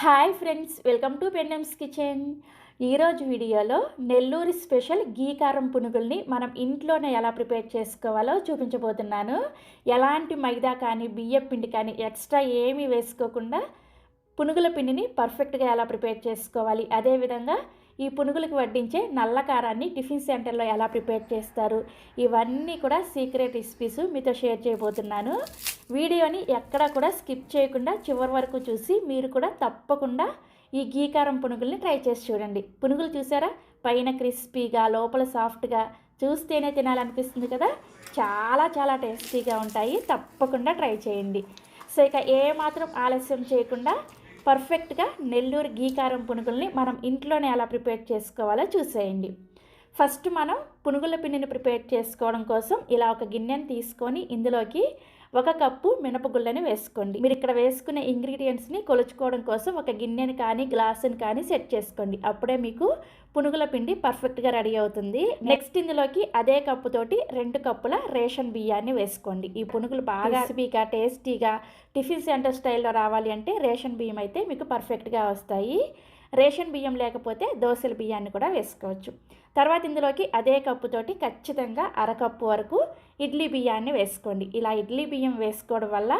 Hi friends welcome to పెండమ్స్ kitchen. ఈరోజు వీడియోలో నెల్లూరు స్పెషల్ గీ కారం పునుగుల్ని మనం ఇంట్లోనే ఎలా ప్రిపేర్ చేసుకోవాలో చూపించబోతున్నాను. ఎలాంటి మైదా కానీ బియ్యం పిండి కానీ ఎక్స్ట్రా ఏమీ వేసుకోకుండా పునుగుల పిండిని పర్ఫెక్ట్గా ఎలా ప్రిపేర్ చేసుకోవాలి అదేవిధంగా ఈ పునుగులకు వడ్డించే నల్ల కారాన్ని టిఫిన్ సెంటర్లో ఎలా ప్రిపేర్ చేస్తారు? ఇవన్నీ కూడా సీక్రెట్ రెసిపీస్ మీతో షేర్ చేయబోతున్నాను. వీడియోని ఎక్కడా కూడా స్కిప్ చేయకుండా చివరి వరకు చూసి మీరు కూడా తప్పకుండా ఈ గీకారం పునుగుల్ని ట్రై చేసి చూడండి. పునుగులు చూసారా? పైన క్రిస్పీగా లోపల సాఫ్ట్గా చూస్తేనే తినాలనిపిస్తుంది కదా? చాలా చాలా టేస్టీగా ఉంటాయి. తప్పకుండా ట్రై చేయండి. సో ఇక ఏ మాత్రం ఆలస్యం చేయకుండా పర్ఫెక్ట్గా నెల్లూరు గీకారం పునుగుల్ని మనం ఇంట్లోనే ఎలా ప్రిపేర్ చేసుకోవాలో చూసేయండి. ఫస్ట్ మనం పునుగుల పిండిని ప్రిపేర్ చేసుకోవడం కోసం ఇలా ఒక గిన్నెని తీసుకొని ఇందులోకి ఒక కప్పు మినపగుళ్ళని వేసుకోండి. మీరు ఇక్కడ వేసుకునే ఇంగ్రీడియంట్స్ని కొలుచుకోవడం కోసం ఒక గిన్నెని కానీ గ్లాసుని కానీ సెట్ చేసుకోండి. అప్పుడే మీకు పునుగుల పిండి పర్ఫెక్ట్గా రెడీ అవుతుంది. నెక్స్ట్ ఇందులోకి అదే కప్పుతోటి రెండు కప్పుల రేషన్ బియ్యాన్ని వేసుకోండి. ఈ పునుగులు బాగా స్పీగా టేస్టీగా టిఫిన్ సెంటర్ స్టైల్లో రావాలి అంటే రేషన్ బియ్యం అయితే మీకు పర్ఫెక్ట్గా వస్తాయి. రేషన్ బియ్యం లేకపోతే దోశల బియ్యాన్ని కూడా వేసుకోవచ్చు. తర్వాత ఇందులోకి అదే కప్పుతోటి ఖచ్చితంగా అరకప్పు వరకు ఇడ్లీ బియ్యాన్ని వేసుకోండి. ఇలా ఇడ్లీ బియ్యం వేసుకోవడం వల్ల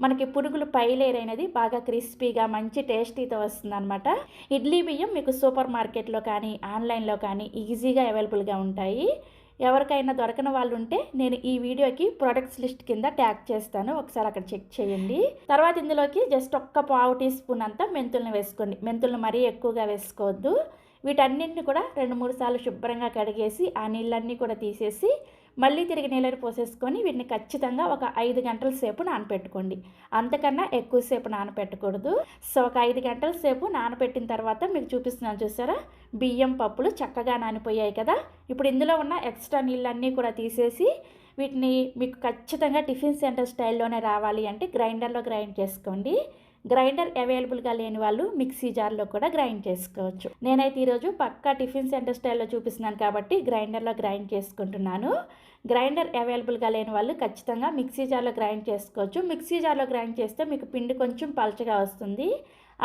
మనకి పునుగులు పైలేరైనది అనేది బాగా క్రిస్పీగా మంచి టేస్టీతో వస్తుందన్నమాట. ఇడ్లీ బియ్యం మీకు సూపర్ మార్కెట్లో కానీ ఆన్లైన్లో కానీ ఈజీగా అవైలబుల్గా ఉంటాయి. ఎవరికైనా దొరకని వాళ్ళు ఉంటే నేను ఈ వీడియోకి ప్రొడక్ట్స్ లిస్ట్ కింద ట్యాగ్ చేస్తాను. ఒకసారి అక్కడ చెక్ చేయండి. తర్వాత ఇందులోకి జస్ట్ ఒక్క పావు టీ స్పూన్ అంతా మెంతులను వేసుకోండి. మెంతులను మరీ ఎక్కువగా వేసుకోవద్దు. వీటన్నింటిని కూడా రెండు మూడు సార్లు శుభ్రంగా కడిగేసి ఆ నీళ్ళన్నీ కూడా తీసేసి మళ్ళీ తిరిగి నీళ్ళని పోసేసుకొని వీటిని ఖచ్చితంగా ఒక ఐదు గంటల సేపు నానపెట్టుకోండి. అంతకన్నా ఎక్కువసేపు నానపెట్టకూడదు. సో ఒక ఐదు గంటల సేపు నానపెట్టిన తర్వాత మీకు చూపిస్తున్నాను చూసారా? బియ్యం పప్పులు చక్కగా నానిపోయాయి కదా? ఇప్పుడు ఇందులో ఉన్న ఎక్స్ట్రా నీళ్ళన్నీ కూడా తీసేసి వీటిని మీకు ఖచ్చితంగా టిఫిన్ సెంటర్ స్టైల్లోనే రావాలి అంటే గ్రైండర్లో గ్రైండ్ చేసుకోండి. గ్రైండర్ అవైలబుల్గా లేని వాళ్ళు మిక్సీ జార్లో కూడా గ్రైండ్ చేసుకోవచ్చు. నేనైతే ఈరోజు పక్కా టిఫిన్ సెంటర్ స్టైల్లో చూపిస్తున్నాను కాబట్టి గ్రైండర్లో గ్రైండ్ చేసుకుంటున్నాను. గ్రైండర్ అవైలబుల్గా లేని వాళ్ళు ఖచ్చితంగా మిక్సీ జార్లో గ్రైండ్ చేసుకోవచ్చు. మిక్సీ జార్లో గ్రైండ్ చేస్తే మీకు పిండి కొంచెం పలచగా వస్తుంది.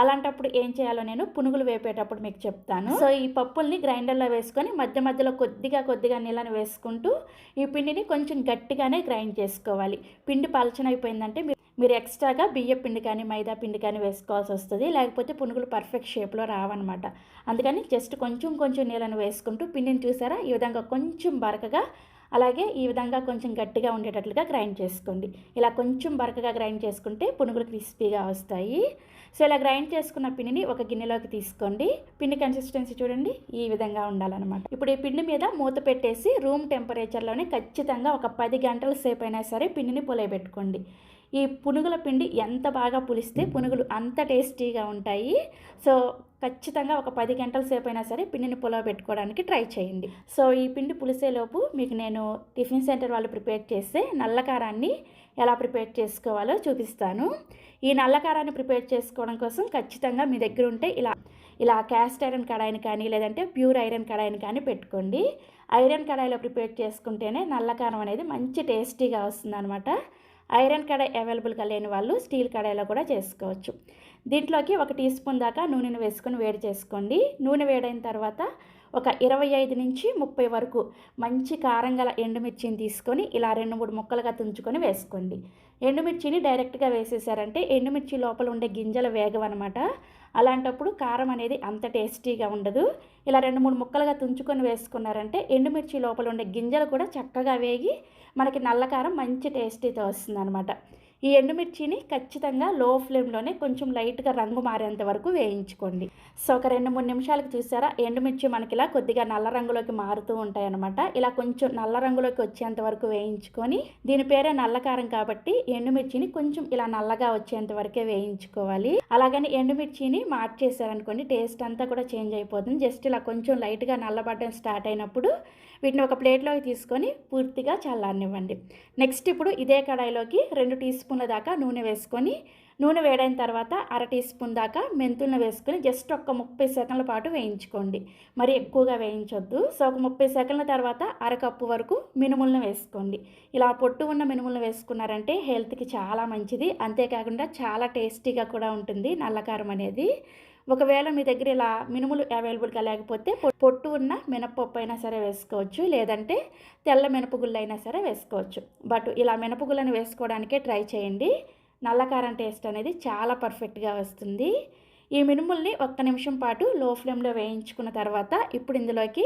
అలాంటప్పుడు ఏం చేయాలో నేను పునుగులు వేపేటప్పుడు మీకు చెప్తాను. సో ఈ పప్పుల్ని గ్రైండర్లో వేసుకొని మధ్య మధ్యలో కొద్దిగా కొద్దిగా నీళ్ళని వేసుకుంటూ ఈ పిండిని కొంచెం గట్టిగానే గ్రైండ్ చేసుకోవాలి. పిండి పలచనైపోయిందంటే మీరు మీరు ఎక్స్ట్రాగా బియ్య పిండి కానీ మైదా పిండి కానీ వేసుకోవాల్సి వస్తుంది. లేకపోతే పునుగులు పర్ఫెక్ట్ షేప్లో రావన్నమాట. అందుకని జస్ట్ కొంచెం కొంచెం నీళ్ళని వేసుకుంటూ పిండిని చూసారా? ఈ విధంగా కొంచెం బరకగా అలాగే ఈ విధంగా కొంచెం గట్టిగా ఉండేటట్లుగా గ్రైండ్ చేసుకోండి. ఇలా కొంచెం బరకగా గ్రైండ్ చేసుకుంటే పునుగులు క్రిస్పీగా వస్తాయి. సో ఇలా గ్రైండ్ చేసుకున్న పిండిని ఒక గిన్నెలోకి తీసుకోండి. పిండి కన్సిస్టెన్సీ చూడండి ఈ విధంగా ఉండాలన్నమాట. ఇప్పుడు ఈ పిండి మీద మూత పెట్టేసి రూమ్ టెంపరేచర్లోనే ఖచ్చితంగా ఒక పది గంటల సేపు అయినా సరే పిండిని పొలయబెట్టుకోండి ఈ పునుగుల పిండి ఎంత బాగా పులిస్తే పునుగులు అంత టేస్టీగా ఉంటాయి. సో ఖచ్చితంగా ఒక పది గంటల సేపు అయినా సరే పిండిని పులవ పెట్టుకోవడానికి ట్రై చేయండి. సో ఈ పిండి పులిసేలోపు మీకు నేను టిఫిన్ సెంటర్ వాళ్ళు ప్రిపేర్ చేస్తే నల్లకారాన్ని ఎలా ప్రిపేర్ చేసుకోవాలో చూపిస్తాను. ఈ నల్లకారాన్ని ప్రిపేర్ చేసుకోవడం కోసం ఖచ్చితంగా మీ దగ్గర ఉంటే ఇలా ఇలా క్యాస్ట్ ఐరన్ కడాయిని కానీ లేదంటే ప్యూర్ ఐరన్ కడాయిని కానీ పెట్టుకోండి. ఐరన్ కడాయిలో ప్రిపేర్ చేసుకుంటేనే నల్లకారం అనేది మంచి టేస్టీగా వస్తుందన్నమాట. ఐరన్ కడాయి అవైలబుల్గా లేని వాళ్ళు స్టీల్ కడాయిలో కూడా చేసుకోవచ్చు. దీంట్లోకి ఒక టీ స్పూన్ దాకా నూనెను వేసుకొని వేడి చేసుకోండి. నూనె వేడైన తర్వాత ఒక ఇరవై ఐదు నుంచి ముప్పై వరకు మంచి కారం గల ఎండుమిర్చిని తీసుకొని ఇలా రెండు మూడు ముక్కలుగా తుంచుకొని వేసుకోండి. ఎండుమిర్చిని డైరెక్ట్గా వేసేసారంటే ఎండుమిర్చి లోపల ఉండే గింజల వేగం అనమాట అలాంటప్పుడు కారం అనేది అంత టేస్టీగా ఉండదు. ఇలా రెండు మూడు ముక్కలుగా తుంచుకొని వేసుకున్నారంటే ఎండుమిర్చి లోపల ఉండే గింజలు కూడా చక్కగా వేగి మనకి నల్లకారం మంచి టేస్టీతో వస్తుంది అనమాట ఈ ఎండుమిర్చిని ఖచ్చితంగా లో ఫ్లేమ్లోనే కొంచెం లైట్గా రంగు మారేంత వరకు వేయించుకోండి. సో ఒక రెండు మూడు నిమిషాలకు చూసారా? ఎండుమిర్చి మనకి ఇలా కొద్దిగా నల్ల రంగులోకి మారుతూ ఉంటాయన్నమాట. ఇలా కొంచెం నల్ల రంగులోకి వచ్చేంత వరకు వేయించుకొని దీని పేరే నల్లకారం కాబట్టి ఎండుమిర్చిని కొంచెం ఇలా నల్లగా వచ్చేంత వరకే వేయించుకోవాలి. అలాగని ఎండుమిర్చిని మార్చేసారనుకోండి టేస్ట్ అంతా కూడా చేంజ్ అయిపోతుంది. జస్ట్ ఇలా కొంచెం లైట్గా నల్లబడడం స్టార్ట్ అయినప్పుడు వీటిని ఒక ప్లేట్లోకి తీసుకొని పూర్తిగా చల్లారనివ్వండి. నెక్స్ట్ ఇప్పుడు ఇదే కడాయిలోకి రెండు టీ స్పూన్ల దాకా నూనె వేసుకొని నూనె వేడైన తర్వాత అర టీ స్పూన్ దాకా మెంతులను వేసుకొని జస్ట్ ఒక ముప్పై సెకండ్ల పాటు వేయించుకోండి. మరి ఎక్కువగా వేయించొద్దు. సో ఒక ముప్పై సెకండ్ల తర్వాత అరకప్పు వరకు మినుములను వేసుకోండి. ఇలా పొట్టు ఉన్న మినుములను వేసుకున్నారంటే హెల్త్కి చాలా మంచిది. అంతేకాకుండా చాలా టేస్టీగా కూడా ఉంటుంది నల్లకారం అనేది. ఒకవేళ మీ దగ్గర ఇలా మినుములు అవైలబుల్గా లేకపోతే పొట్టు ఉన్న మినపప్పు అయినా సరే వేసుకోవచ్చు. లేదంటే తెల్ల మినపగుళ్ళు అయినా సరే వేసుకోవచ్చు. బట్ ఇలా మినపగుళ్ళని వేసుకోవడానికే ట్రై చేయండి. నల్లకారం టేస్ట్ అనేది చాలా పర్ఫెక్ట్గా వస్తుంది. ఈ మినుముల్ని ఒక్క నిమిషం పాటు లో ఫ్లేమ్లో వేయించుకున్న తర్వాత ఇప్పుడు ఇందులోకి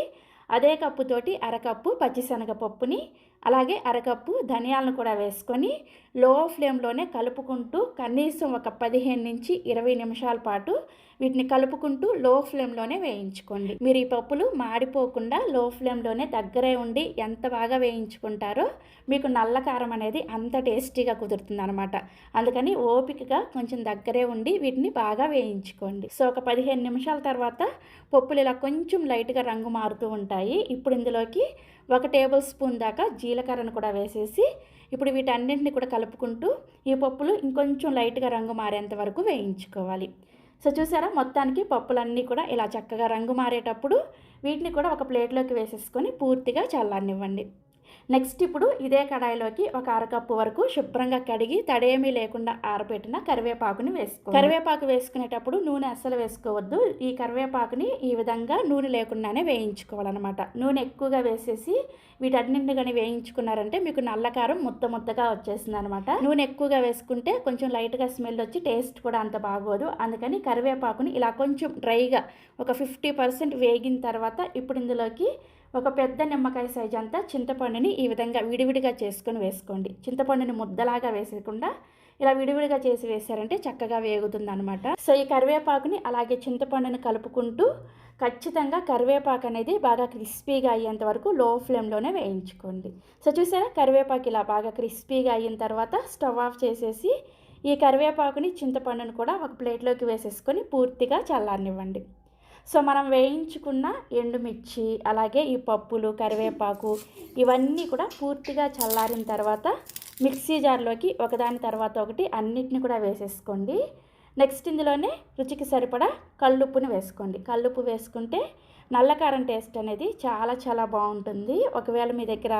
అదే కప్పుతోటి అరకప్పు పచ్చిశనగపప్పుని అలాగే అరకప్పు ధనియాలను కూడా వేసుకొని లో ఫ్లేమ్లోనే కలుపుకుంటూ కనీసం ఒక పదిహేను నుంచి ఇరవై నిమిషాల పాటు వీటిని కలుపుకుంటూ లో ఫ్లేమ్లోనే వేయించుకోండి. మీరు ఈ పప్పులు మాడిపోకుండా లో ఫ్లేమ్లోనే దగ్గరే ఉండి ఎంత బాగా వేయించుకుంటారో మీకు నల్ల కారం అనేది అంత టేస్టీగా కుదురుతుంది అనమాట అందుకని ఓపికగా కొంచెం దగ్గరే ఉండి వీటిని బాగా వేయించుకోండి. సో ఒక పదిహేను నిమిషాల తర్వాత పప్పులు ఇలా కొంచెం లైట్గా రంగు మారుతూ ఉంటాయి. ఇప్పుడు ఇందులోకి ఒక టేబుల్ స్పూన్ దాకా జీలకర్రను కూడా వేసేసి ఇప్పుడు వీటన్నింటిని కూడా కలుపుకుంటూ ఈ పప్పులు ఇంకొంచెం లైట్గా రంగు మారేంత వరకు వేయించుకోవాలి. సో చూసారా మొత్తానికి పప్పులన్నీ కూడా ఇలా చక్కగా రంగు మారేటప్పుడు వీటిని కూడా ఒక ప్లేట్లోకి వేసేసుకొని పూర్తిగా చల్లనివ్వండి నెక్స్ట్ ఇప్పుడు ఇదే కడాయిలోకి ఒక అరకప్పు వరకు శుభ్రంగా కడిగి తడేమీ లేకుండా ఆరబెట్టిన కరివేపాకుని వేసుకో కరివేపాకు వేసుకునేటప్పుడు నూనె అస్సలు వేసుకోవద్దు. ఈ కరివేపాకుని ఈ విధంగా నూనె లేకుండానే వేయించుకోవాలన్నమాట. నూనె ఎక్కువగా వేసేసి వీటన్నింటిని కానీ వేయించుకున్నారంటే మీకు నల్లకారం ముద్ద ముద్దగా వచ్చేసింది అనమాట నూనె ఎక్కువగా వేసుకుంటే కొంచెం లైట్గా స్మెల్ వచ్చి టేస్ట్ కూడా అంత బాగోదు. అందుకని కరివేపాకుని ఇలా కొంచెం డ్రైగా ఒక ఫిఫ్టీ పర్సెంట్ వేగిన తర్వాత ఇప్పుడు ఇందులోకి ఒక పెద్ద నిమ్మకాయ సైజ్ అంతా చింతపండుని ఈ విధంగా విడివిడిగా చేసుకొని వేసుకోండి. చింతపండుని ముద్దలాగా వేసేకుండా ఇలా విడివిడిగా చేసి వేసారంటే చక్కగా వేగుతుంది అనమాట సో ఈ కరివేపాకుని అలాగే చింతపండుని కలుపుకుంటూ ఖచ్చితంగా కరివేపాకు అనేది బాగా క్రిస్పీగా అయ్యేంత వరకు లో ఫ్లేమ్లోనే వేయించుకోండి. సో చూసారా? కరివేపాకు ఇలా బాగా క్రిస్పీగా అయిన తర్వాత స్టవ్ ఆఫ్ చేసేసి ఈ కరివేపాకుని చింతపండుని కూడా ఒక ప్లేట్లోకి వేసేసుకొని పూర్తిగా చల్లారనివ్వండి. సో మనం వేయించుకున్న ఎండుమిర్చి అలాగే ఈ పప్పులు కరివేపాకు ఇవన్నీ కూడా పూర్తిగా చల్లారిన తర్వాత మిక్సీ జార్లోకి ఒకదాని తర్వాత ఒకటి అన్నిటిని కూడా వేసేసుకోండి. నెక్స్ట్ ఇందులోనే రుచికి సరిపడా కల్లుప్పుని వేసుకోండి. కల్లుప్పు వేసుకుంటే నల్లకారం టేస్ట్ అనేది చాలా చాలా బాగుంటుంది. ఒకవేళ మీ దగ్గర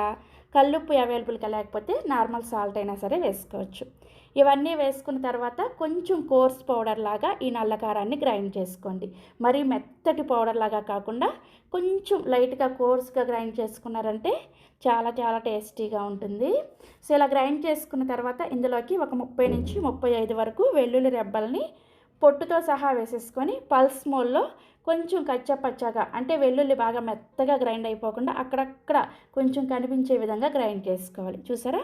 కల్లుప్పు అవైలబుల్గా లేకపోతే నార్మల్ సాల్ట్ అయినా సరే వేసుకోవచ్చు. ఇవన్నీ వేసుకున్న తర్వాత కొంచెం కోర్స్ పౌడర్ లాగా ఈ నల్లకారాన్ని గ్రైండ్ చేసుకోండి. మరీ మెత్తటి పౌడర్ లాగా కాకుండా కొంచెం లైట్గా కోర్స్గా గ్రైండ్ చేసుకున్నారంటే చాలా చాలా టేస్టీగా ఉంటుంది. సో ఇలా గ్రైండ్ చేసుకున్న తర్వాత ఇందులోకి ఒక ముప్పై నుంచి ముప్పై ఐదు వరకు వెల్లుల్లి రెబ్బల్ని పొట్టుతో సహా వేసేసుకొని పల్స్ మోల్లో కొంచెం కచ్చపచ్చగా అంటే వెల్లుల్లి బాగా మెత్తగా గ్రైండ్ అయిపోకుండా అక్కడక్కడ కొంచెం కనిపించే విధంగా గ్రైండ్ చేసుకోవాలి. చూసారా?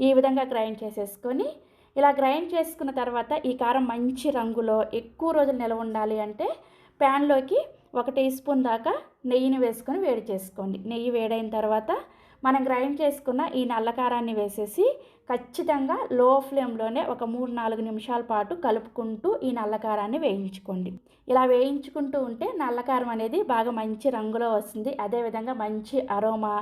ఈ విధంగా గ్రైండ్ చేసేసుకొని ఇలా గ్రైండ్ చేసుకున్న తర్వాత ఈ కారం మంచి రంగులో ఎక్కువ రోజులు నిల్వ ఉండాలి అంటే ప్యాన్లోకి ఒక టీ స్పూన్ దాకా నెయ్యిని వేసుకొని వేడి చేసుకోండి. నెయ్యి వేడైన తర్వాత మనం గ్రైండ్ చేసుకున్న ఈ నల్ల కారాన్ని వేసేసి ఖచ్చితంగా లో ఫ్లేమ్లోనే ఒక మూడు నాలుగు నిమిషాల పాటు కలుపుకుంటూ ఈ నల్లకారాన్ని వేయించుకోండి. ఇలా వేయించుకుంటూ ఉంటే నల్లకారం అనేది బాగా మంచి రంగులో వస్తుంది. అదేవిధంగా మంచి అరోమా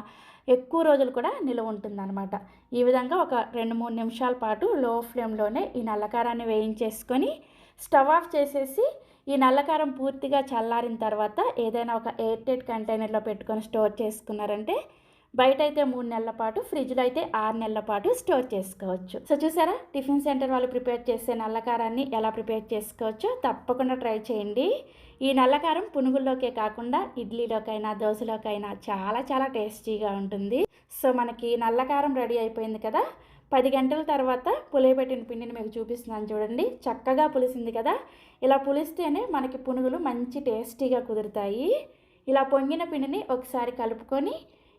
ఎక్కువ రోజులు కూడా నిలువ ఉంటుందన్నమాట. ఈ విధంగా ఒక రెండు మూడు నిమిషాల పాటు లో ఫ్లేమ్లోనే ఈ నల్లకారాన్ని వేయించేసుకొని స్టవ్ ఆఫ్ చేసేసి ఈ నల్లకారం పూర్తిగా చల్లారిన తర్వాత ఏదైనా ఒక ఎయిర్ టైట్ కంటైనర్లో పెట్టుకొని స్టోర్ చేసుకున్నారంటే బయట అయితే మూడు నెలల పాటు ఫ్రిడ్జ్లో అయితే ఆరు నెలల పాటు స్టోర్ చేసుకోవచ్చు. సో చూసారా? టిఫిన్ సెంటర్ వాళ్ళు ప్రిపేర్ చేసే నల్లకారాన్ని ఎలా ప్రిపేర్ చేసుకోవచ్చో తప్పకుండా ట్రై చేయండి. ఈ నల్లకారం పునుగుల్లోకే కాకుండా ఇడ్లీలోకైనా దోశలోకైనా చాలా చాలా టేస్టీగా ఉంటుంది. సో మనకి నల్లకారం రెడీ అయిపోయింది కదా? పది గంటల తర్వాత పులియబెట్టిన పిండిని మీకు చూపిస్తున్నాను చూడండి. చక్కగా పులిసింది కదా? ఇలా పులిస్తేనే మనకి పునుగులు మంచి టేస్టీగా కుదురుతాయి. ఇలా పొంగిన పిండిని ఒకసారి కలుపుకొని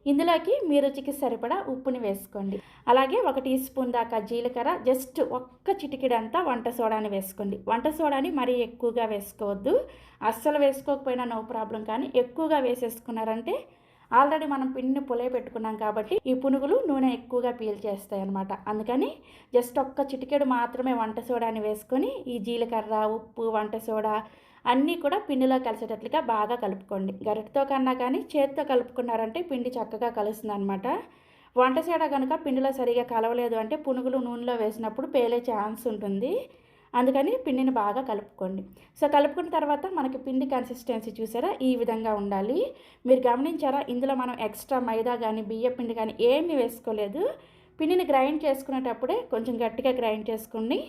ఇందులోకి మీ రుచికి సరిపడా ఉప్పుని వేసుకోండి. అలాగే ఒక టీ స్పూన్ దాకా జీలకర్ర జస్ట్ ఒక్క చిటికిడంతా వంట సోడాని వేసుకోండి. వంట సోడాని మరీ ఎక్కువగా వేసుకోవద్దు. అస్సలు వేసుకోకపోయినా నో ప్రాబ్లం కానీ ఎక్కువగా వేసేసుకున్నారంటే ఆల్రెడీ మనం పిండిని పులే పెట్టుకున్నాం కాబట్టి ఈ పునుగులు నూనె ఎక్కువగా పీల్చేస్తాయి అనమాట అందుకని జస్ట్ ఒక్క చిటికెడు మాత్రమే వంట సోడాని వేసుకొని ఈ జీలకర్ర ఉప్పు వంట సోడా అన్నీ కూడా పిండిలో కలిసేటట్లుగా బాగా కలుపుకోండి. గరిటతో కన్నా కానీ చేతితో కలుపుకున్నారంటే పిండి చక్కగా కలుస్తుంది అనమాట వంట చేడ కనుక పిండిలో సరిగా కలవలేదు అంటే పునుగులు నూనెలో వేసినప్పుడు పేలే ఛాన్స్ ఉంటుంది. అందుకని పిండిని బాగా కలుపుకోండి. సో కలుపుకున్న తర్వాత మనకి పిండి కన్సిస్టెన్సీ చూసారా? ఈ విధంగా ఉండాలి. మీరు గమనించారా? ఇందులో మనం ఎక్స్ట్రా మైదా కానీ బియ్య పిండి కానీ ఏమీ వేసుకోలేదు. పిండిని గ్రైండ్ చేసుకునేటప్పుడే కొంచెం గట్టిగా గ్రైండ్ చేసుకుని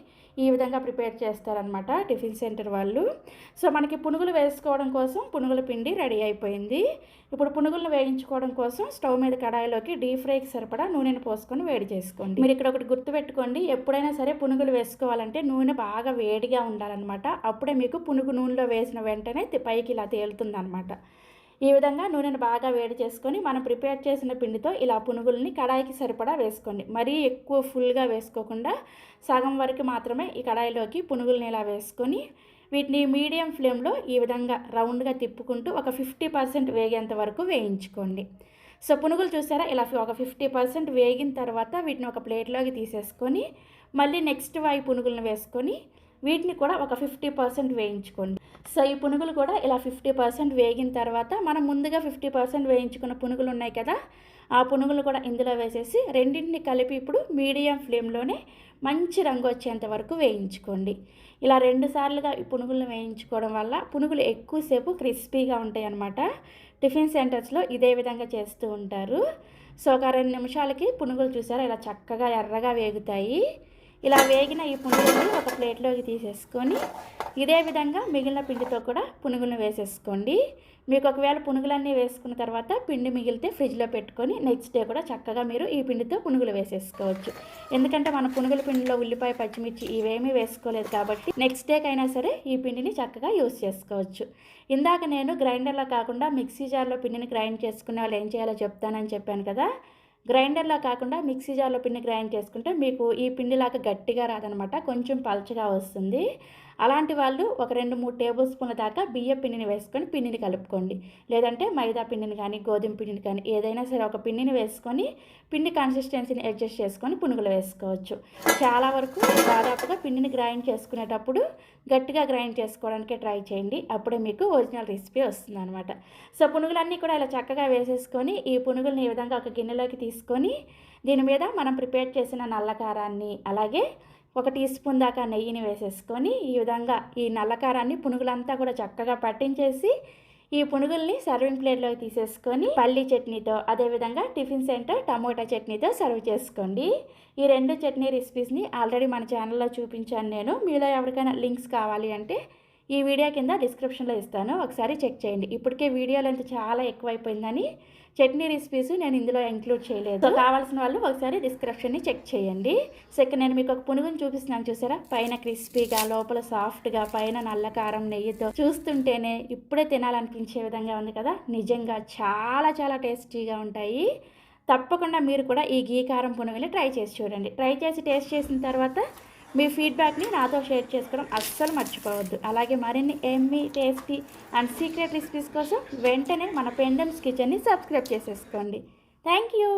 ఈ విధంగా ప్రిపేర్ చేస్తారనమాట టిఫిన్ సెంటర్ వాళ్ళు. సో మనకి పునుగులు వేసుకోవడం కోసం పునుగుల పిండి రెడీ అయిపోయింది. ఇప్పుడు పునుగులను వేయించుకోవడం కోసం స్టవ్ మీద కడాయిలోకి డీప్ ఫ్రైకి సరిపడా నూనెను పోసుకొని వేడి చేసుకోండి. మీరు ఇక్కడ ఒకటి గుర్తుపెట్టుకోండి ఎప్పుడైనా సరే పునుగులు వేసుకోవాలంటే నూనె బాగా వేడిగా ఉండాలన్నమాట. అప్పుడే మీకు పునుగు నూనెలో వేసిన వెంటనే పైకి ఇలా తేలుతుంది అనమాట ఈ విధంగా నూనెను బాగా వేడి చేసుకొని మనం ప్రిపేర్ చేసిన పిండితో ఇలా పునుగుల్ని కడాయికి సరిపడా వేసుకోండి. మరీ ఎక్కువ ఫుల్గా వేసుకోకుండా సగం వరకు మాత్రమే ఈ కడాయిలోకి పునుగుల్ని ఇలా వేసుకొని వీటిని మీడియం ఫ్లేమ్లో ఈ విధంగా రౌండ్గా తిప్పుకుంటూ ఒక ఫిఫ్టీ పర్సెంట్ వేగేంత వరకు వేయించుకోండి. సో పునుగులు చూసారా? ఇలా ఒక ఫిఫ్టీ పర్సెంట్ వేగిన తర్వాత వీటిని ఒక ప్లేట్లోకి తీసేసుకొని మళ్ళీ నెక్స్ట్ వాయి పునుగులను వేసుకొని వీటిని కూడా ఒక ఫిఫ్టీ పర్సెంట్ వేయించుకోండి. సో ఈ పునుగులు కూడా ఇలా ఫిఫ్టీ పర్సెంట్ వేగిన తర్వాత మనం ముందుగా ఫిఫ్టీ పర్సెంట్ వేయించుకున్న పునుగులు ఉన్నాయి కదా ఆ పునుగులు కూడా ఇందులో వేసేసి రెండింటిని కలిపి ఇప్పుడు మీడియం ఫ్లేమ్లోనే మంచి రంగు వచ్చేంత వరకు వేయించుకోండి. ఇలా రెండు సార్లుగా ఈ పునుగులను వేయించుకోవడం వల్ల పునుగులు ఎక్కువసేపు క్రిస్పీగా ఉంటాయి అన్నమాట టిఫిన్ సెంటర్స్లో ఇదే విధంగా చేస్తూ ఉంటారు. సో ఒక రెండు నిమిషాలకి పునుగులు చూసారా ఇలా చక్కగా ఎర్రగా వేగుతాయి. ఇలా వేగిన ఈ పునుగులను ఒక ప్లేట్లోకి తీసేసుకొని ఇదే విధంగా మిగిలిన పిండితో కూడా పునుగులను వేసేసుకోండి. మీకు ఒకవేళ పునుగులన్నీ వేసుకున్న తర్వాత పిండి మిగిలితే ఫ్రిడ్జ్లో పెట్టుకొని నెక్స్ట్ డే కూడా చక్కగా మీరు ఈ పిండితో పునుగులు వేసేసుకోవచ్చు. ఎందుకంటే మన పునుగుల పిండిలో ఉల్లిపాయ పచ్చిమిర్చి ఇవేమీ వేసుకోలేదు కాబట్టి నెక్స్ట్ డేకైనా సరే ఈ పిండిని చక్కగా యూస్ చేసుకోవచ్చు. ఇందాక నేను గ్రైండర్లో కాకుండా మిక్సీ జార్లో పిండిని గ్రైండ్ చేసుకునే వాళ్ళు ఏం చేయాలో చెప్తానని చెప్పాను కదా. గ్రైండర్లా కాకుండా మిక్సీ జార్లో పిండి గ్రైండ్ చేసుకుంటే మీకు ఈ పిండిలాగా గట్టిగా రాదనమాట. కొంచెం పలచగా వస్తుంది. అలాంటి వాళ్ళు ఒక రెండు మూడు టేబుల్ స్పూన్ల దాకా బియ్య పిండిని వేసుకొని పిండిని కలుపుకోండి. లేదంటే మైదా పిండిని కానీ గోధుమ పిండిని కానీ ఏదైనా సరే ఒక పిండిని వేసుకొని పిండి కన్సిస్టెన్సీని అడ్జస్ట్ చేసుకొని పునుగులు వేసుకోవచ్చు. చాలా వరకు దాదాపుగా పిండిని గ్రైండ్ చేసుకునేటప్పుడు గట్టిగా గ్రైండ్ చేసుకోవడానికి ట్రై చేయండి. అప్పుడే మీకు ఒరిజినల్ రెసిపీ వస్తుంది అనమాట సో పునుగులన్నీ కూడా ఇలా చక్కగా వేసేసుకొని ఈ పునుగులని ఈ విధంగా ఒక గిన్నెలోకి తీసుకొని దీని మీద మనం ప్రిపేర్ చేసిన నల్లకారాన్ని అలాగే ఒక టీ స్పూన్ దాకా నెయ్యిని వేసేసుకొని ఈ విధంగా ఈ నల్లకారాన్ని పునుగులంతా కూడా చక్కగా పట్టించేసి ఈ పునుగుల్ని సర్వింగ్ ప్లేట్లోకి తీసేసుకొని పల్లీ చట్నీతో అదేవిధంగా టిఫిన్ సెంటర్ టమోటా చట్నీతో సర్వ్ చేసుకోండి. ఈ రెండు చట్నీ రెసిపీస్ని ఆల్రెడీ మన ఛానల్లో చూపించాను నేను. మీలో ఎవరికైనా లింక్స్ కావాలి అంటే ఈ వీడియో కింద డిస్క్రిప్షన్లో ఇస్తాను. ఒకసారి చెక్ చేయండి. ఇప్పటికే వీడియో లెంత్ చాలా ఎక్కువైపోయిందని చట్నీ రెసిపీస్ నేను ఇందులో ఇంక్లూడ్ చేయలేదు. కావాల్సిన వాళ్ళు ఒకసారి డిస్క్రిప్షన్ని చెక్ చేయండి. సెకండ్ నేను మీకు ఒక పునుగుని చూపిస్తున్నాను చూసారా? పైన క్రిస్పీగా లోపల సాఫ్ట్గా పైన నల్ల కారం నెయ్యితో చూస్తుంటేనే ఇప్పుడే తినాలనిపించే విధంగా ఉంది కదా? నిజంగా చాలా చాలా టేస్టీగా ఉంటాయి. తప్పకుండా మీరు కూడా ఈ గీ కారం పునుగుని ట్రై చేసి చూడండి. ట్రై చేసి టేస్ట్ చేసిన తర్వాత మీ ఫీడ్బ్యాక్ని నాతో షేర్ చేసుకోవడం అస్సలు మర్చిపోవద్దు. అలాగే మరిన్ని yummy tasty and secret recipes కోసం వెంటనే మన పెండమ్స్ కిచెన్ని సబ్స్క్రైబ్ చేసేసుకోండి. Thank you